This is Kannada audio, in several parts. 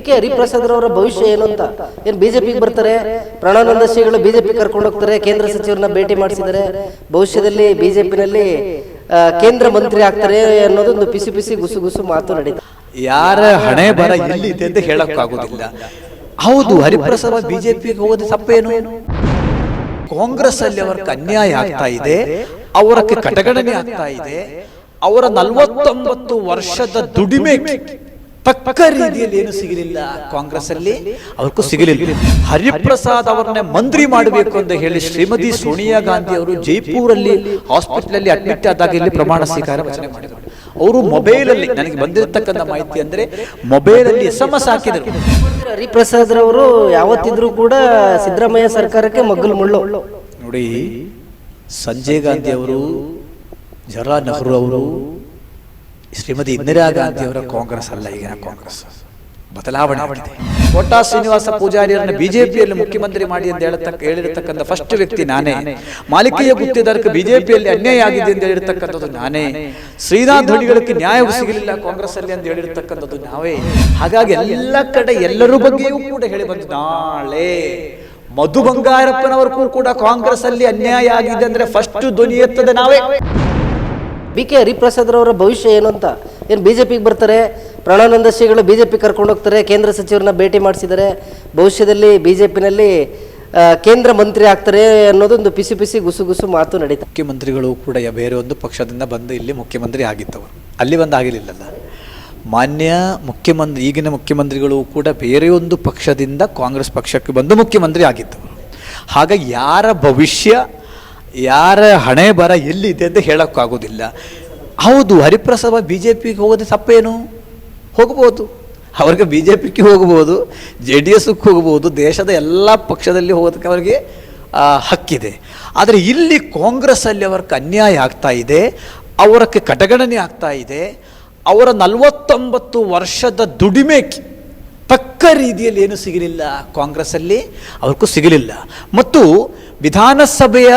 ಬಿ ಕೆ ಹರಿಪ್ರಸಾದ್ ಅವರ ಭವಿಷ್ಯ ಏನು ಅಂತ? ಏನ್ ಬಿಜೆಪಿಗೆ ಬರ್ತಾರೆ? ಪ್ರಣಾನಂದ ಶ್ರೀಗಳು ಬಿಜೆಪಿ ಕರ್ಕೊಂಡು ಹೋಗ್ತಾರೆ, ಕೇಂದ್ರ ಸಚಿವರನ್ನ ಭೇಟಿ ಮಾಡಿಸಿದ್ದಾರೆ ಭವಿಷ್ಯದಲ್ಲಿ ಬಿಜೆಪಿನಲ್ಲಿ ಕೇಂದ್ರ ಮಂತ್ರಿ ಆಗ್ತಾರೆ ಅನ್ನೋದೊಂದು ಪಿಸಿ ಪಿಸಿ ಗುಸು ಗುಸು ಮಾತು ನಡೀತಾ ಯಾರ ಹಣೆ ಬರ ಎಲ್ಲಿದೆ ಅಂತ ಹೇಳಕ್ಕಾಗೋದಿಲ್ಲ. ಹೌದು, ಹರಿಪ್ರಸಾದ್ ಬಿಜೆಪಿಗೆ ಹೋಗೋದು ತಪ್ಪೇನು? ಕಾಂಗ್ರೆಸ್ ಅಲ್ಲಿ ಅವರಿಗೆ ಅನ್ಯಾಯ ಆಗ್ತಾ ಇದೆ, ಅವರಕ್ಕೆ ಕಟಗಣನೆ ಆಗ್ತಾ ಇದೆ, ಅವರ ನಲವತ್ತೊಂಬತ್ತು ವರ್ಷದ ದುಡಿಮೆ ತಕ್ಕ ರೀತಿಯಲ್ಲಿ ಏನು ಸಿಗಲಿಲ್ಲ. ಕಾಂಗ್ರೆಸ್ ಅಲ್ಲಿ ಅವ್ರಿಗೂ ಸಿಗಲಿಲ್ಲ. ಹರಿಪ್ರಸಾದ್ ಅವರನ್ನ ಮಂತ್ರಿ ಮಾಡಬೇಕು ಅಂತ ಹೇಳಿ ಶ್ರೀಮತಿ ಸೋನಿಯಾ ಗಾಂಧಿ ಅವರು ಜೈಪುರಲ್ಲಿ ಹಾಸ್ಪಿಟಲ್ ಅಲ್ಲಿ ಅಡ್ಮಿಟ್ ಆದಾಗ ಇಲ್ಲಿ ಪ್ರಮಾಣ ಸ್ವೀಕಾರ ವಚನೆ ಮಾಡಿದರು. ಅವರು ಮೊಬೈಲ್ ಅಲ್ಲಿ ನನಗೆ ಬಂದಿರತಕ್ಕಂಥ ಮಾಹಿತಿ ಅಂದ್ರೆ ಮೊಬೈಲ್ ಅಲ್ಲಿ ಎಸ್ ಎಂ ಎಸ್ ಹಾಕಿದರು. ಹರಿಪ್ರಸಾದ್ ರವರು ಯಾವತ್ತಿದ್ರೂ ಕೂಡ ಸಿದ್ದರಾಮಯ್ಯ ಸರ್ಕಾರಕ್ಕೆ ಮಗ್ಗಲು ಮುಳ್ಳು. ನೋಡಿ ಸಂಜಯ್ ಗಾಂಧಿ ಅವರು ಜರಾ ನೆಹರು ಅವರು ಶ್ರೀಮತಿ ಇಂದಿರಾ ಗಾಂಧಿ ಅವರ ಕಾಂಗ್ರೆಸ್ ಅಲ್ಲ ಈಗಿನ ಕಾಂಗ್ರೆಸ್. ಬದಲಾವಣೆ ಆಗಿದೆ. ಕೋಟಾ ಶ್ರೀನಿವಾಸ ಪೂಜಾರಿಯರನ್ನ ಬಿಜೆಪಿಯಲ್ಲಿ ಮುಖ್ಯಮಂತ್ರಿ ಮಾಡಿ ಅಂತ ಹೇಳತಕ್ಕ ಹೇಳಿರ್ತಕ್ಕಂಥ ಫಸ್ಟ್ ವ್ಯಕ್ತಿ ನಾನೇ. ಮಾಲಿಕೆಯ ಗುತ್ತಿದಾರಕ್ಕೆ ಬಿಜೆಪಿಯಲ್ಲಿ ಅನ್ಯಾಯ ಆಗಿದೆ ಅಂತ ಹೇಳಿರ್ತಕ್ಕಂಥದ್ದು ನಾನೇ. ಶ್ರೀನಾಥ್ ಧಣಿಗಳಿಗೆ ನ್ಯಾಯ ಸಿಗಲಿಲ್ಲ ಕಾಂಗ್ರೆಸ್ ಅಲ್ಲಿ ಅಂತ ಹೇಳಿರ್ತಕ್ಕಂಥದ್ದು ನಾವೇ. ಹಾಗಾಗಿ ಎಲ್ಲ ಕಡೆ ಎಲ್ಲರ ಬಗ್ಗೆಯೂ ಕೂಡ ಹೇಳಿ ಬಂದು ನಾಳೆ ಮಧು ಬಂಗಾರಪ್ಪನವರಿಗೂ ಕೂಡ ಕಾಂಗ್ರೆಸ್ ಅಲ್ಲಿ ಅನ್ಯಾಯ ಆಗಿದೆ ಅಂದ್ರೆ ಫಸ್ಟ್ ಧ್ವನಿ ಎತ್ತದ ನಾವೇ. ಬಿ ಕೆ ಹರಿಪ್ರಸಾದ್ರವರ ಭವಿಷ್ಯ ಏನು ಅಂತ? ಏನು ಬಿ ಜೆ ಪಿಗೆ ಬರ್ತಾರೆ? ಪ್ರಣಾನಂದ ಶ್ರೀಗಳು ಬಿ ಜೆ ಪಿ ಕರ್ಕೊಂಡು ಹೋಗ್ತಾರೆ, ಕೇಂದ್ರ ಸಚಿವರನ್ನ ಭೇಟಿ ಮಾಡಿಸಿದ್ದಾರೆ. ಭವಿಷ್ಯದಲ್ಲಿ ಬಿ ಜೆ ಪಿನಲ್ಲಿ ಕೇಂದ್ರ ಮಂತ್ರಿ ಆಗ್ತಾರೆ ಅನ್ನೋದೊಂದು ಪಿಸಿ ಪಿಸಿ ಗುಸು ಗುಸು ಮಾತು ನಡೀತಾ ಮುಖ್ಯಮಂತ್ರಿಗಳು ಕೂಡ ಬೇರೆ ಒಂದು ಪಕ್ಷದಿಂದ ಬಂದು ಇಲ್ಲಿ ಮುಖ್ಯಮಂತ್ರಿ ಆಗಿದ್ದವರು. ಅಲ್ಲಿ ಬಂದು ಆಗಿರಲಿಲ್ಲಲ್ಲ? ಮಾನ್ಯ ಮುಖ್ಯಮಂತ್ರಿ, ಈಗಿನ ಮುಖ್ಯಮಂತ್ರಿಗಳು ಕೂಡ ಬೇರೆಯೊಂದು ಪಕ್ಷದಿಂದ ಕಾಂಗ್ರೆಸ್ ಪಕ್ಷಕ್ಕೆ ಬಂದು ಮುಖ್ಯಮಂತ್ರಿ ಆಗಿದ್ದವರು. ಹಾಗ ಯಾರ ಭವಿಷ್ಯ ಯಾರ ಹಣೆ ಬರ ಎಲ್ಲಿದೆ ಅಂತ ಹೇಳೋಕ್ಕಾಗೋದಿಲ್ಲ. ಹೌದು ಹರಿಪ್ರಸಾದ ಬಿ ಜೆ ಪಿಗೆ ಹೋಗೋದು ತಪ್ಪೇನು? ಹೋಗ್ಬೋದು. ಅವ್ರಿಗೆ ಬಿ ಜೆ ಪಿಗೆ ಹೋಗ್ಬೋದು ಜೆ ಡಿ ಎಸ್ಗೆ ಹೋಗ್ಬೋದು, ದೇಶದ ಎಲ್ಲ ಪಕ್ಷದಲ್ಲಿ ಹೋಗೋದಕ್ಕೆ ಅವರಿಗೆ ಹಕ್ಕಿದೆ. ಆದರೆ ಇಲ್ಲಿ ಕಾಂಗ್ರೆಸ್ಸಲ್ಲಿ ಅವ್ರಿಗೆ ಅನ್ಯಾಯ ಆಗ್ತಾ ಇದೆ, ಅವರಕ್ಕೆ ಕಟಗಣನೆ ಆಗ್ತಾ ಇದೆ, ಅವರ ನಲವತ್ತೊಂಬತ್ತು ವರ್ಷದ ದುಡಿಮೆ ತಕ್ಕ ರೀತಿಯಲ್ಲಿ ಏನು ಸಿಗಲಿಲ್ಲ ಕಾಂಗ್ರೆಸ್ಸಲ್ಲಿ? ಅವ್ರಿಗೂ ಸಿಗಲಿಲ್ಲ. ಮತ್ತು ವಿಧಾನಸಭೆಯ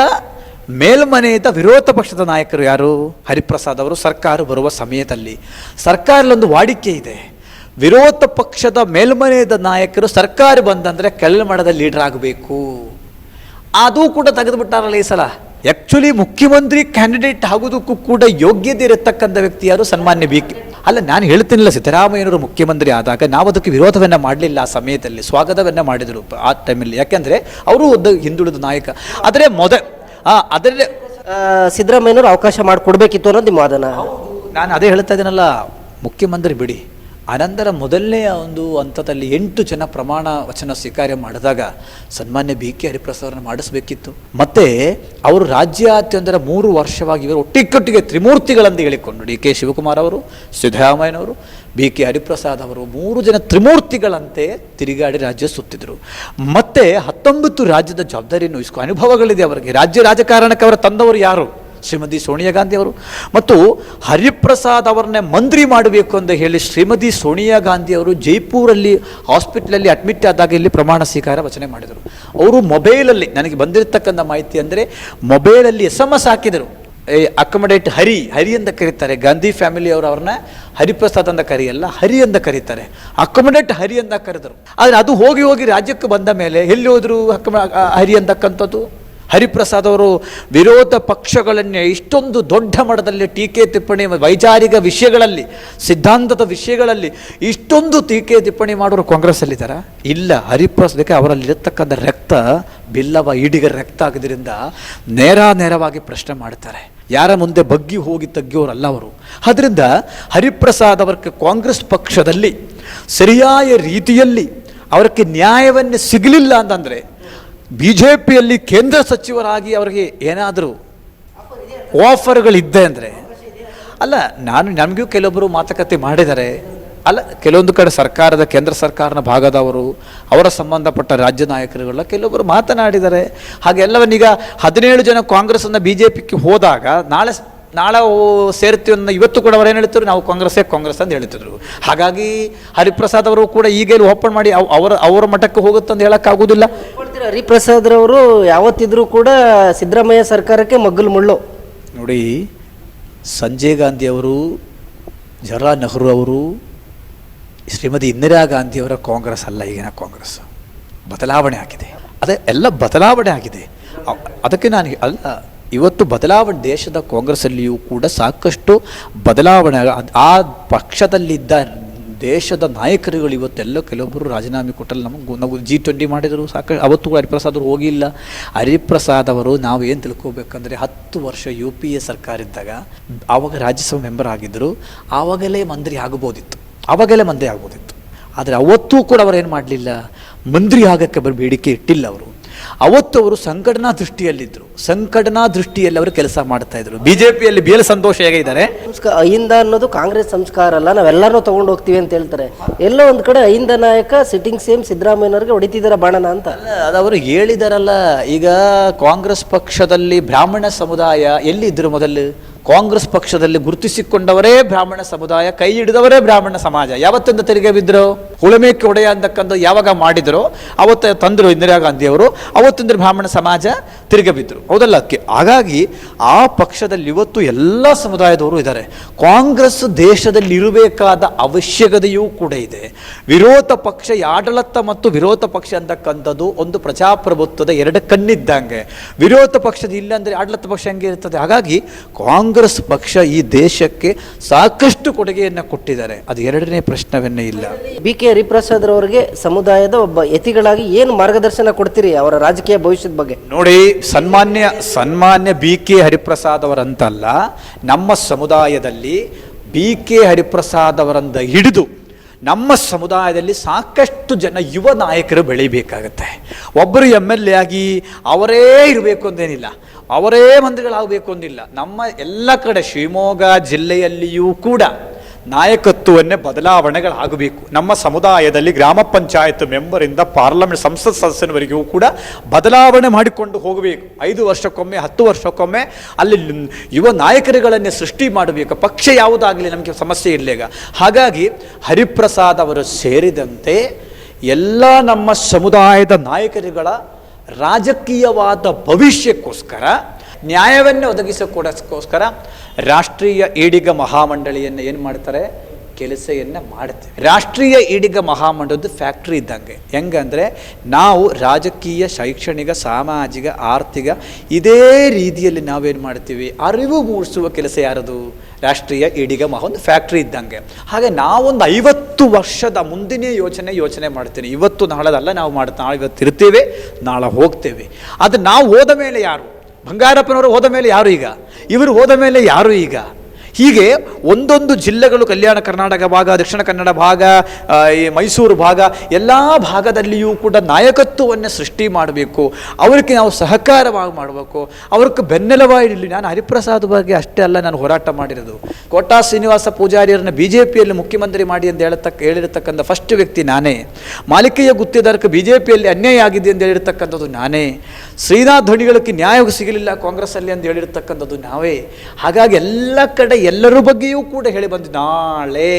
ಮೇಲ್ಮನೆಯ ವಿರೋಧ ಪಕ್ಷದ ನಾಯಕರು ಯಾರು? ಹರಿಪ್ರಸಾದ್ ಅವರು. ಸರ್ಕಾರ ಬರುವ ಸಮಯದಲ್ಲಿ ಸರ್ಕಾರಲ್ಲೊಂದು ವಾಡಿಕೆ ಇದೆ. ವಿರೋಧ ಪಕ್ಷದ ಮೇಲ್ಮನೆಯದ ನಾಯಕರು ಸರ್ಕಾರ ಬಂದಂದ್ರೆ ಮಾಡದ ಲೀಡರ್ ಆಗಬೇಕು. ಅದು ಕೂಡ ತೆಗೆದುಬಿಟ್ಟಾರಲ್ಲ ಈ ಸಲ. ಆ್ಯಕ್ಚುಲಿ ಮುಖ್ಯಮಂತ್ರಿ ಕ್ಯಾಂಡಿಡೇಟ್ ಆಗೋದಕ್ಕೂ ಕೂಡ ಯೋಗ್ಯತೆ ಇರತಕ್ಕಂಥ ವ್ಯಕ್ತಿ ಯಾರು? ಸನ್ಮಾನ್ಯ ಬಿ ಅಲ್ಲ, ನಾನು ಹೇಳ್ತೀನಿಲ್ಲ, ಸಿದ್ದರಾಮಯ್ಯನವರು ಮುಖ್ಯಮಂತ್ರಿ ಆದಾಗ ನಾವು ಅದಕ್ಕೆ ವಿರೋಧವನ್ನ ಮಾಡಲಿಲ್ಲ ಆ ಸಮಯದಲ್ಲಿ, ಸ್ವಾಗತವನ್ನ ಮಾಡಿದರು ಆ ಟೈಮಲ್ಲಿ ಯಾಕೆಂದರೆ ಅವರು ಒಂದು ಹಿಂದುಳಿದ ನಾಯಕ. ಆದರೆ ಮೊದ ಆ ಅದರಲ್ಲಿ ಸಿದ್ದರಾಮಯ್ಯನವರು ಅವಕಾಶ ಮಾಡಿಕೊಡ್ಬೇಕಿತ್ತು ಅನ್ನೋದು ನಿಮ್ಮ ವಾದನ. ನಾನು ಅದೇ ಹೇಳ್ತಾ ಇದ್ದೀನಲ್ಲ ಮುಖ್ಯಮಂತ್ರಿ ಬಿಡಿ. ಅನಂತರ ಮೊದಲನೆಯ ಒಂದು ಹಂತದಲ್ಲಿ ಎಂಟು ಜನ ಪ್ರಮಾಣ ವಚನ ಸ್ವೀಕಾರ ಮಾಡಿದಾಗ ಸನ್ಮಾನ್ಯ ಬಿ ಕೆ ಹರಿಪ್ರಸಾದರನ್ನು ಮಾಡಿಸ್ಬೇಕಿತ್ತು. ಮತ್ತೆ ಅವರು ರಾಜ್ಯಾದ್ಯಂತರ ಮೂರು ವರ್ಷವಾಗಿ ಇವರು ಒಟ್ಟಿಗೊಟ್ಟಿಗೆ ತ್ರಿಮೂರ್ತಿಗಳಂದು ಹೇಳಿಕೊಂಡು ಡಿ ಕೆ ಶಿವಕುಮಾರ್ ಅವರು, ಸಿದ್ದರಾಮಯ್ಯನವರು, ಬಿ ಕೆ ಹರಿಪ್ರಸಾದ್ ಅವರು ಮೂರು ಜನ ತ್ರಿಮೂರ್ತಿಗಳಂತೆ ತಿರುಗಾಡಿ ರಾಜ್ಯ ಸುತ್ತಿದ್ರು. ಮತ್ತು ಹತ್ತೊಂಬತ್ತು ರಾಜ್ಯದ ಜವಾಬ್ದಾರಿಯನ್ನು ವಹಿಸ್ಕೊ ಅನುಭವಗಳಿದೆ ಅವರಿಗೆ. ರಾಜ್ಯ ರಾಜಕಾರಣಕ್ಕೆ ಅವರ ತಂದವರು ಯಾರು? ಶ್ರೀಮತಿ ಸೋನಿಯಾ ಗಾಂಧಿ ಅವರು. ಮತ್ತು ಹರಿಪ್ರಸಾದ್ ಅವರನ್ನೇ ಮಂತ್ರಿ ಮಾಡಬೇಕು ಅಂತ ಹೇಳಿ ಶ್ರೀಮತಿ ಸೋನಿಯಾ ಗಾಂಧಿ ಅವರು ಜೈಪುರಲ್ಲಿ ಹಾಸ್ಪಿಟ್ಲಲ್ಲಿ ಅಡ್ಮಿಟ್ ಆದಾಗ ಇಲ್ಲಿ ಪ್ರಮಾಣ ಸ್ವೀಕಾರ ವಚನೆ ಮಾಡಿದರು. ಅವರು ಮೊಬೈಲಲ್ಲಿ ನನಗೆ ಬಂದಿರತಕ್ಕಂಥ ಮಾಹಿತಿ ಅಂದರೆ ಮೊಬೈಲಲ್ಲಿ ಎಸ್ ಎಂ ಎಸ್ ಹಾಕಿದರು. ಅಕಮಡೇಟ್ ಹರಿ ಹರಿ ಅಂತ ಕರೀತಾರೆ. ಗಾಂಧಿ ಫ್ಯಾಮಿಲಿ ಅವರು ಅವ್ರನ್ನ ಹರಿಪ್ರಸಾದ್ ಅಂತ ಕರೆಯಲ್ಲ, ಹರಿ ಅಂತ ಕರೀತಾರೆ. ಅಕಮಡೇಟ್ ಹರಿ ಅಂತ ಕರೆದರು. ಆದರೆ ಅದು ಹೋಗಿ ಹೋಗಿ ರಾಜ್ಯಕ್ಕೆ ಬಂದ ಮೇಲೆ ಎಲ್ಲಿ ಹೋದರು ಅಕ್ಕಮ ಹರಿ ಅಂತಕ್ಕಂಥದ್ದು? ಹರಿಪ್ರಸಾದ್ ಅವರು ವಿರೋಧ ಪಕ್ಷಗಳನ್ನೇ ಇಷ್ಟೊಂದು ದೊಡ್ಡ ಮಟ್ಟದಲ್ಲಿ ಟೀಕೆ ಟಿಪ್ಪಣಿ ವೈಚಾರಿಕ ವಿಷಯಗಳಲ್ಲಿ, ಸಿದ್ಧಾಂತದ ವಿಷಯಗಳಲ್ಲಿ ಇಷ್ಟೊಂದು ಟೀಕೆ ಟಿಪ್ಪಣಿ ಮಾಡೋರು ಕಾಂಗ್ರೆಸ್ಸಲ್ಲಿದ್ದಾರಾ? ಇಲ್ಲ ಹರಿಪ್ರಸಾದಕ್ಕೆ ಅವರಲ್ಲಿರತಕ್ಕಂಥ ರಕ್ತ, ಬಿಲ್ಲವ, ಈಡಿಗ ರಕ್ತ ಆಗಿದ್ದರಿಂದ ನೇರ ನೇರವಾಗಿ ಪ್ರಶ್ನೆ ಮಾಡ್ತಾರೆ. ಯಾರ ಮುಂದೆ ಬಗ್ಗಿ ಹೋಗಿ ತಗ್ಗಿಯೋರಲ್ಲ ಅವರು. ಅದರಿಂದ ಹರಿಪ್ರಸಾದ್ ಅವರಿಗೆ ಕಾಂಗ್ರೆಸ್ ಪಕ್ಷದಲ್ಲಿ ಸರಿಯಾದ ರೀತಿಯಲ್ಲಿ ಅವರಿಗೆ ನ್ಯಾಯವನ್ನು ಸಿಗಲಿಲ್ಲ ಅಂತಂದರೆ ಬಿ ಜೆ ಪಿಯಲ್ಲಿ ಕೇಂದ್ರ ಸಚಿವರಾಗಿ ಅವರಿಗೆ ಏನಾದರೂ ಆಫರ್ಗಳಿದ್ದೆ ಅಂದರೆ, ಅಲ್ಲ, ನಾನು, ನಮಗೂ ಕೆಲವೊಬ್ಬರು ಮಾತುಕತೆ ಮಾಡಿದ್ದಾರೆ ಅಲ್ಲ, ಕೆಲವೊಂದು ಕಡೆ ಸರ್ಕಾರದ, ಕೇಂದ್ರ ಸರ್ಕಾರದ ಭಾಗದವರು, ಅವರ ಸಂಬಂಧಪಟ್ಟ ರಾಜ್ಯ ನಾಯಕರುಗಳ ಕೆಲವೊಬ್ಬರು ಮಾತನಾಡಿದ್ದಾರೆ ಹಾಗೆಲ್ಲವನ್ನೀಗ ಹದಿನೇಳು ಜನ ಕಾಂಗ್ರೆಸ್ಸನ್ನು ಬಿ ಜೆ ಪಿಗೆ ಹೋದಾಗ, ನಾಳೆ ನಾಳೆ ಓ- ಸೇರ್ತೀವಿ ಅನ್ನೋ ಇವತ್ತು ಕೂಡ ಅವ್ರು ಏನು ಹೇಳ್ತಿದ್ರು? ನಾವು ಕಾಂಗ್ರೆಸ್ಸೇ ಕಾಂಗ್ರೆಸ್ ಅಂತ ಹೇಳ್ತಿದ್ರು. ಹಾಗಾಗಿ ಹರಿಪ್ರಸಾದ್ ಅವರು ಕೂಡ ಈಗ ಓಪನ್ ಮಾಡಿ ಅವರ ಅವರ ಅವರ ಮಠಕ್ಕೆ ಹೋಗುತ್ತಂದು ಹೇಳೋಕ್ಕಾಗೋದಿಲ್ಲ ನೋಡ್ತೀರಾ ಹರಿಪ್ರಸಾದ್ ರವರು ಯಾವತ್ತಿದ್ರೂ ಕೂಡ ಸಿದ್ದರಾಮಯ್ಯ ಸರ್ಕಾರಕ್ಕೆ ಮಗ್ಗಲು ಮುಳ್ಳು. ನೋಡಿ, ಸಂಜಯ್ ಗಾಂಧಿ ಅವರು, ಜವಾಹರ್ಲಾಲ್ ನೆಹರು ಅವರು, ಶ್ರೀಮತಿ ಇಂದಿರಾ ಗಾಂಧಿಯವರ ಕಾಂಗ್ರೆಸ್ ಅಲ್ಲ, ಈಗಿನ ಕಾಂಗ್ರೆಸ್. ಬದಲಾವಣೆ ಆಗಿದೆ. ಅದೇ, ಎಲ್ಲ ಬದಲಾವಣೆ ಆಗಿದೆ. ಅದಕ್ಕೆ ನಾನು ಅಲ್ಲ, ಇವತ್ತು ಬದಲಾವಣೆ ದೇಶದ ಕಾಂಗ್ರೆಸ್ಸಲ್ಲಿಯೂ ಕೂಡ ಸಾಕಷ್ಟು ಬದಲಾವಣೆ ಆ ಪಕ್ಷದಲ್ಲಿದ್ದ ದೇಶದ ನಾಯಕರುಗಳು ಇವತ್ತೆಲ್ಲ ಕೆಲವೊಬ್ಬರು ರಾಜೀನಾಮೆ ಕೊಟ್ಟಲ್ಲಿ ನಮಗೆ ನಾವು ಜಿ ಟ್ವೆಂಟಿ ಮಾಡಿದರು ಸಾಕ ಅವತ್ತು ಕೂಡ ಹರಿಪ್ರಸಾದ್ ಅವರು ಹೋಗಿಲ್ಲ. ಹರಿಪ್ರಸಾದ್ ಅವರು ನಾವು ಏನು ತಿಳ್ಕೊಬೇಕಂದ್ರೆ ಹತ್ತು ವರ್ಷ ಯು ಪಿ ಎ ಸರ್ಕಾರ ಇದ್ದಾಗ ಆವಾಗ ರಾಜ್ಯಸಭಾ ಮೆಂಬರ್ ಆಗಿದ್ದರು ಆವಾಗಲೇ ಮಂತ್ರಿ ಆಗ್ಬೋದಿತ್ತು. ಆವಾಗಲೇ ಮಂತ್ರಿ ಆಗ್ಬೋದಿತ್ತು. ಆದರೆ ಅವತ್ತೂ ಕೂಡ ಅವರು ಏನು ಮಾಡಲಿಲ್ಲ. ಮಂತ್ರಿ ಆಗಕ್ಕೆ ಬರೋ ಬೇಡಿಕೆ ಇಟ್ಟಿಲ್ಲ ಅವರು. ಅವತ್ತು ಅವರು ಸಂಘಟನಾ ದೃಷ್ಟಿಯಲ್ಲಿದ್ದರು ಸಂಘಟನಾ ದೃಷ್ಟಿಯಲ್ಲಿ ಅವರು ಕೆಲಸ ಮಾಡ್ತಾ ಇದ್ರು. ಬಿ ಜೆ ಪಿಯಲ್ಲಿ ಬಿ ಸಂತೋಷ ಹೇಗಿದ್ದಾರೆ ಅಹಿಂದ ಅನ್ನೋದು ಕಾಂಗ್ರೆಸ್ ಸಂಸ್ಕಾರ ಅಲ್ಲ ನಾವೆಲ್ಲರೂ ತಗೊಂಡು ಹೋಗ್ತೀವಿ ಅಂತ ಹೇಳ್ತಾರೆ. ಎಲ್ಲ ಒಂದು ಕಡೆ ಅಹಿಂದ ನಾಯಕ ಸಿಟ್ಟಿಂಗ್ ಸೇಮ್ ಸಿದ್ದರಾಮಯ್ಯನವ್ರಿಗೆ ಹೊಡಿತಿದ್ದಾರೆ ಬಾಣನ ಅಂತ. ಅಲ್ಲ ಅದು ಅವರು ಹೇಳಿದಾರಲ್ಲ ಈಗ ಕಾಂಗ್ರೆಸ್ ಪಕ್ಷದಲ್ಲಿ ಬ್ರಾಹ್ಮಣ ಸಮುದಾಯ ಎಲ್ಲಿದ್ದರು ಮೊದಲು? ಕಾಂಗ್ರೆಸ್ ಪಕ್ಷದಲ್ಲಿ ಗುರುತಿಸಿಕೊಂಡವರೇ ಬ್ರಾಹ್ಮಣ ಸಮುದಾಯ, ಕೈ ಹಿಡಿದವರೇ ಬ್ರಾಹ್ಮಣ ಸಮಾಜ. ಯಾವತ್ತಿಂದ ತೆರಿಗೆ ಬಿದ್ದರು? ಹುಳಮೇಕೆ ಒಡೆಯ ಅಂತಕ್ಕಂಥ ಯಾವಾಗ ಮಾಡಿದರೋ, ಅವತ್ತ ತಂದರು ಇಂದಿರಾ ಗಾಂಧಿ ಅವರು ಅವತ್ತಿಂದ ಬ್ರಾಹ್ಮಣ ಸಮಾಜ ತಿರುಗ ಬಿದ್ದರು. ಹೌದಲ್ಲ ಅದಕ್ಕೆ ಹಾಗಾಗಿ ಆ ಪಕ್ಷದಲ್ಲಿ ಇವತ್ತು ಎಲ್ಲ ಸಮುದಾಯದವರು ಇದ್ದಾರೆ. ಕಾಂಗ್ರೆಸ್ ದೇಶದಲ್ಲಿ ಇರಬೇಕಾದ ಅವಶ್ಯಕತೆಯೂ ಕೂಡ ಇದೆ. ವಿರೋಧ ಪಕ್ಷ, ಆಡಳಿತ ಮತ್ತು ವಿರೋಧ ಪಕ್ಷ ಅಂತಕ್ಕಂಥದ್ದು ಒಂದು ಪ್ರಜಾಪ್ರಭುತ್ವದ ಎರಡು ಕಣ್ಣಿದ್ದಂಗೆ. ವಿರೋಧ ಪಕ್ಷದ ಇಲ್ಲ ಅಂದರೆ ಆಡಳಿತ ಪಕ್ಷ ಹೆಂಗೆ ಇರ್ತದೆ? ಹಾಗಾಗಿ ಕಾಂಗ್ರೆಸ್ ಪಕ್ಷ ಈ ದೇಶಕ್ಕೆ ಸಾಕಷ್ಟು ಕೊಡುಗೆಯನ್ನು ಕೊಟ್ಟಿದ್ದಾರೆ. ಅದು ಎರಡನೇ ಪ್ರಶ್ನವನ್ನೇ ಇಲ್ಲ. ಬಿ ಕೆ ಹರಿಪ್ರಸಾದ್ ಅವರಿಗೆ ಸಮುದಾಯದ ಒಬ್ಬ ಯತಿಗಳಾಗಿ ಏನು ಮಾರ್ಗದರ್ಶನ ಕೊಡ್ತೀರಿ? ಅವರ ರಾಜಕೀಯ ಭವಿಷ್ಯದ ಬಗ್ಗೆ. ನೋಡಿ ಸನ್ಮಾನ್ಯ ಸನ್ಮಾನ್ಯ ಬಿ ಕೆ ಹರಿಪ್ರಸಾದ್ ಅವರಂತಲ್ಲ ನಮ್ಮ ಸಮುದಾಯದಲ್ಲಿ ಬಿ ಕೆ ಹರಿಪ್ರಸಾದ್ ಅವರಂದ ಹಿಡಿದು ನಮ್ಮ ಸಮುದಾಯದಲ್ಲಿ ಸಾಕಷ್ಟು ಜನ ಯುವ ನಾಯಕರು ಬೆಳಿಬೇಕಾಗತ್ತೆ. ಒಬ್ಬರು ಎಂ ಎಲ್ ಎ ಆಗಿ ಅವರೇ ಇರಬೇಕು ಅಂತೇನಿಲ್ಲ ಅವರೇ ಮಂತ್ರಿಗಳಾಗಬೇಕು ಅಂದಿಲ್ಲ ನಮ್ಮ ಎಲ್ಲ ಕಡೆ ಶಿವಮೊಗ್ಗ ಜಿಲ್ಲೆಯಲ್ಲಿಯೂ ಕೂಡ ನಾಯಕತ್ವವನ್ನೇ ಬದಲಾವಣೆಗಳಾಗಬೇಕು. ನಮ್ಮ ಸಮುದಾಯದಲ್ಲಿ ಗ್ರಾಮ ಪಂಚಾಯತ್ ಮೆಂಬರಿಂದ ಪಾರ್ಲಮೆಂಟ್ ಸಂಸತ್ ಸದಸ್ಯನವರೆಗೂ ಕೂಡ ಬದಲಾವಣೆ ಮಾಡಿಕೊಂಡು ಹೋಗಬೇಕು. ಐದು ವರ್ಷಕ್ಕೊಮ್ಮೆ, ಹತ್ತು ವರ್ಷಕ್ಕೊಮ್ಮೆ ಅಲ್ಲಿ ಯುವ ನಾಯಕರುಗಳನ್ನೇ ಸೃಷ್ಟಿ ಮಾಡಬೇಕು. ಪಕ್ಷ ಯಾವುದಾಗಲಿ ನಮಗೆ ಸಮಸ್ಯೆ ಇರಲಿಗ ಹಾಗಾಗಿ ಹರಿಪ್ರಸಾದ್ ಅವರು ಸೇರಿದಂತೆ ಎಲ್ಲ ನಮ್ಮ ಸಮುದಾಯದ ನಾಯಕರುಗಳ ರಾಜಕೀಯವಾದ ಭವಿಷ್ಯಕ್ಕೋಸ್ಕರ ನ್ಯಾಯವನ್ನು ಒದಗಿಸಿಕೊಡೋಕ್ಕೋಸ್ಕರ ರಾಷ್ಟ್ರೀಯ ಈಡಿಗ ಮಹಾಮಂಡಳಿಯನ್ನು ಏನು ಮಾಡ್ತಾರೆ? ಕೆಲಸವನ್ನು ಮಾಡುತ್ತೆ ರಾಷ್ಟ್ರೀಯ ಈಡಿಗ ಮಹಾಮಂಡಲದ ಫ್ಯಾಕ್ಟ್ರಿ ಇದ್ದಂಗೆ. ಹೆಂಗಂದರೆ ನಾವು ರಾಜಕೀಯ, ಶೈಕ್ಷಣಿಕ, ಸಾಮಾಜಿಕ, ಆರ್ಥಿಕ ಇದೇ ರೀತಿಯಲ್ಲಿ ನಾವೇನು ಮಾಡ್ತೀವಿ? ಅರಿವು ಮೂಡಿಸುವ ಕೆಲಸ ಯಾರದು? ರಾಷ್ಟ್ರೀಯ ಈಡಿಗ ಮಹಾ ಒಂದು ಫ್ಯಾಕ್ಟ್ರಿ ಇದ್ದಂಗೆ. ಹಾಗೆ ನಾವೊಂದು ಐವತ್ತು ವರ್ಷದ ಮುಂದಿನ ಯೋಚನೆ ಯೋಚನೆ ಮಾಡ್ತೀನಿ. ಇವತ್ತು ನಾಳೆದಲ್ಲ ನಾವು ಮಾಡ್ತಾ, ನಾಳೆ ಇವತ್ತು ಇರ್ತೀವಿ, ನಾಳೆ ಹೋಗ್ತೇವೆ. ಅದು ನಾವು ಹೋದ ಮೇಲೆ ಯಾರು? ಬಂಗಾರಪ್ಪನವರು ಹೋದ ಮೇಲೆ ಯಾರು ಈಗ? ಇವರು ಹೋದ ಮೇಲೆ ಯಾರು ಈಗ? ಹೀಗೆ ಒಂದೊಂದು ಜಿಲ್ಲೆಗಳು, ಕಲ್ಯಾಣ ಕರ್ನಾಟಕ ಭಾಗ, ದಕ್ಷಿಣ ಕನ್ನಡ ಭಾಗ ಈ ಮೈಸೂರು ಭಾಗ, ಎಲ್ಲ ಭಾಗದಲ್ಲಿಯೂ ಕೂಡ ನಾಯಕತ್ವವನ್ನು ಸೃಷ್ಟಿ ಮಾಡಬೇಕು. ಅವರಿಗೆ ನಾವು ಸಹಕಾರವಾಗಿ ಮಾಡಬೇಕು. ಅವ್ರಿಗೆ ಬೆನ್ನೆಲವಾಗಿರಲಿ ನಾನು ಹರಿಪ್ರಸಾದ್ ಬಗ್ಗೆ ಅಷ್ಟೇ ಅಲ್ಲ, ನಾನು ಹೋರಾಟ ಮಾಡಿರೋದು. ಕೋಟಾ ಶ್ರೀನಿವಾಸ ಪೂಜಾರಿಯರನ್ನ ಬಿ ಜೆ ಪಿಯಲ್ಲಿ ಮುಖ್ಯಮಂತ್ರಿ ಮಾಡಿ ಅಂತ ಹೇಳತಕ್ಕ ಹೇಳಿರ್ತಕ್ಕಂಥ ಫಸ್ಟ್ ವ್ಯಕ್ತಿ ನಾನೇ. ಮಾಲಿಕೆಯ ಗುತ್ತಿದಾರಕ್ಕೆ ಬಿ ಜೆ ಪಿಯಲ್ಲಿ ಅನ್ಯಾಯ ಆಗಿದೆ ಅಂತ ಹೇಳಿರ್ತಕ್ಕಂಥದ್ದು ನಾನೇ. ಶ್ರೀನಾಥ್ ಧ್ವನಿಗಳಿಗೆ ನ್ಯಾಯ ಸಿಗಲಿಲ್ಲ ಕಾಂಗ್ರೆಸ್ಸಲ್ಲಿ ಅಂತ ಹೇಳಿರ್ತಕ್ಕಂಥದ್ದು ನಾವೇ. ಹಾಗಾಗಿ ಎಲ್ಲ ಕಡೆ ಎಲ್ಲರ ಬಗ್ಗೆಯೂ ಕೂಡ ಹೇಳಿ ಬಂದು, ನಾಳೆ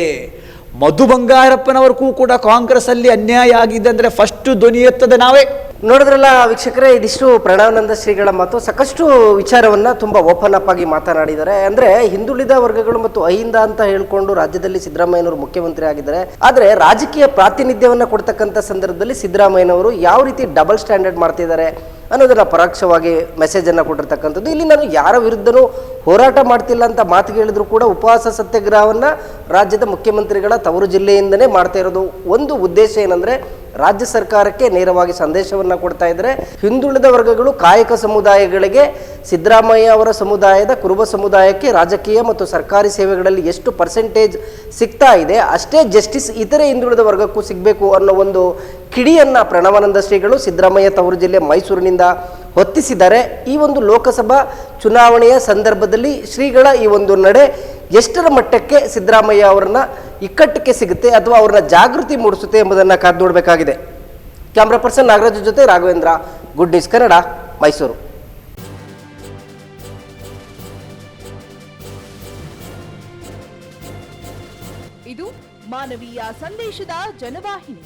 ಮಧು ಬಂಗಾರಪ್ಪನವರಿಗೂ ಕೂಡ ಕಾಂಗ್ರೆಸ್ಸಲ್ಲಿ ಅನ್ಯಾಯ ಆಗಿದೆ ಅಂದ್ರೆ ಫಸ್ಟ್ ಧ್ವನಿ ಎತ್ತದೆ ನಾವೇ. ನೋಡಿದ್ರಲ್ಲ ವೀಕ್ಷಕರೇ, ಇದಿಷ್ಟು ಪ್ರಣಾನಂದ ಶ್ರೀಗಳ ಮಾತು, ಸಾಕಷ್ಟು ವಿಚಾರವನ್ನು ತುಂಬ ಓಪನ್ ಅಪ್ ಆಗಿ ಮಾತನಾಡಿದ್ದಾರೆ. ಅಂದರೆ ಹಿಂದುಳಿದ ವರ್ಗಗಳು ಮತ್ತು ಅಹಿಂದ ಅಂತ ಹೇಳಿಕೊಂಡು ರಾಜ್ಯದಲ್ಲಿ ಸಿದ್ದರಾಮಯ್ಯನವರು ಮುಖ್ಯಮಂತ್ರಿ ಆಗಿದ್ದಾರೆ. ಆದರೆ ರಾಜಕೀಯ ಪ್ರಾತಿನಿಧ್ಯವನ್ನು ಕೊಡ್ತಕ್ಕಂಥ ಸಂದರ್ಭದಲ್ಲಿ ಸಿದ್ದರಾಮಯ್ಯನವರು ಯಾವ ರೀತಿ ಡಬಲ್ ಸ್ಟ್ಯಾಂಡರ್ಡ್ ಮಾಡ್ತಿದ್ದಾರೆ ಅನ್ನೋದನ್ನ ಪರೋಕ್ಷವಾಗಿ ಮೆಸೇಜ್ ಅನ್ನ ಕೊಟ್ಟಿರ್ತಕ್ಕಂಥದ್ದು. ಇಲ್ಲಿ ನಾನು ಯಾರ ವಿರುದ್ಧನೂ ಹೋರಾಟ ಮಾಡ್ತಿಲ್ಲ ಅಂತ ಮಾತು ಹೇಳಿದ್ರು ಕೂಡ ಉಪವಾಸ ಸತ್ಯಾಗ್ರಹವನ್ನ ರಾಜ್ಯದ ಮುಖ್ಯಮಂತ್ರಿಗಳ ತವರು ಜಿಲ್ಲೆಯಿಂದನೇ ಮಾಡ್ತಾ ಇರೋದು ಒಂದು ಉದ್ದೇಶ ಏನಂದ್ರೆ ರಾಜ್ಯ ಸರ್ಕಾರಕ್ಕೆ ನೇರವಾಗಿ ಸಂದೇಶವನ್ನು ಕೊಡ್ತಾ ಇದ್ದಾರೆ ಹಿಂದುಳಿದ ವರ್ಗಗಳು ಕಾಯಕ ಸಮುದಾಯಗಳಿಗೆ ಸಿದ್ದರಾಮಯ್ಯ ಅವರ ಸಮುದಾಯದ ಕುರುಬ ಸಮುದಾಯಕ್ಕೆ ರಾಜಕೀಯ ಮತ್ತು ಸರ್ಕಾರಿ ಸೇವೆಗಳಲ್ಲಿ ಎಷ್ಟು ಪರ್ಸೆಂಟೇಜ್ ಸಿಗ್ತಾ ಇದೆ, ಅಷ್ಟೇ ಜಸ್ಟಿಸ್ ಇತರೆ ಹಿಂದುಳಿದ ವರ್ಗಕ್ಕೂ ಸಿಗಬೇಕು ಅನ್ನೋ ಒಂದು ಕಿಡಿಯನ್ನು ಪ್ರಣವಾನಂದ ಶ್ರೀಗಳು ಸಿದ್ದರಾಮಯ್ಯ ತವರು ಜಿಲ್ಲೆ ಮೈಸೂರಿನಿಂದ ಹೊತ್ತಿಸಿದ್ದಾರೆ. ಈ ಒಂದು ಲೋಕಸಭಾ ಚುನಾವಣೆಯ ಸಂದರ್ಭದಲ್ಲಿ ಶ್ರೀಗಳ ಈ ಒಂದು ನಡೆ ಎಷ್ಟರ ಮಟ್ಟಕ್ಕೆ ಸಿದ್ದರಾಮಯ್ಯ ಅವರನ್ನ ಇಕ್ಕಟ್ಟಕ್ಕೆ ಸಿಗುತ್ತೆ ಅಥವಾ ಅವ್ರನ್ನ ಜಾಗೃತಿ ಮೂಡಿಸುತ್ತೆ ಎಂಬುದನ್ನು ಕಾದು ನೋಡಬೇಕಾಗಿದೆ. ಕ್ಯಾಮ್ರಾ ಪರ್ಸನ್ ನಾಗರಾಜ್ ಜೊತೆ ರಾಘವೇಂದ್ರ ಗುಡ್ ನ್ಯೂಸ್ ಕನ್ನಡ ಮೈಸೂರು ಇದು ಮಾನವೀಯ ಸಂದೇಶದ ಜನವಾಹಿನಿ.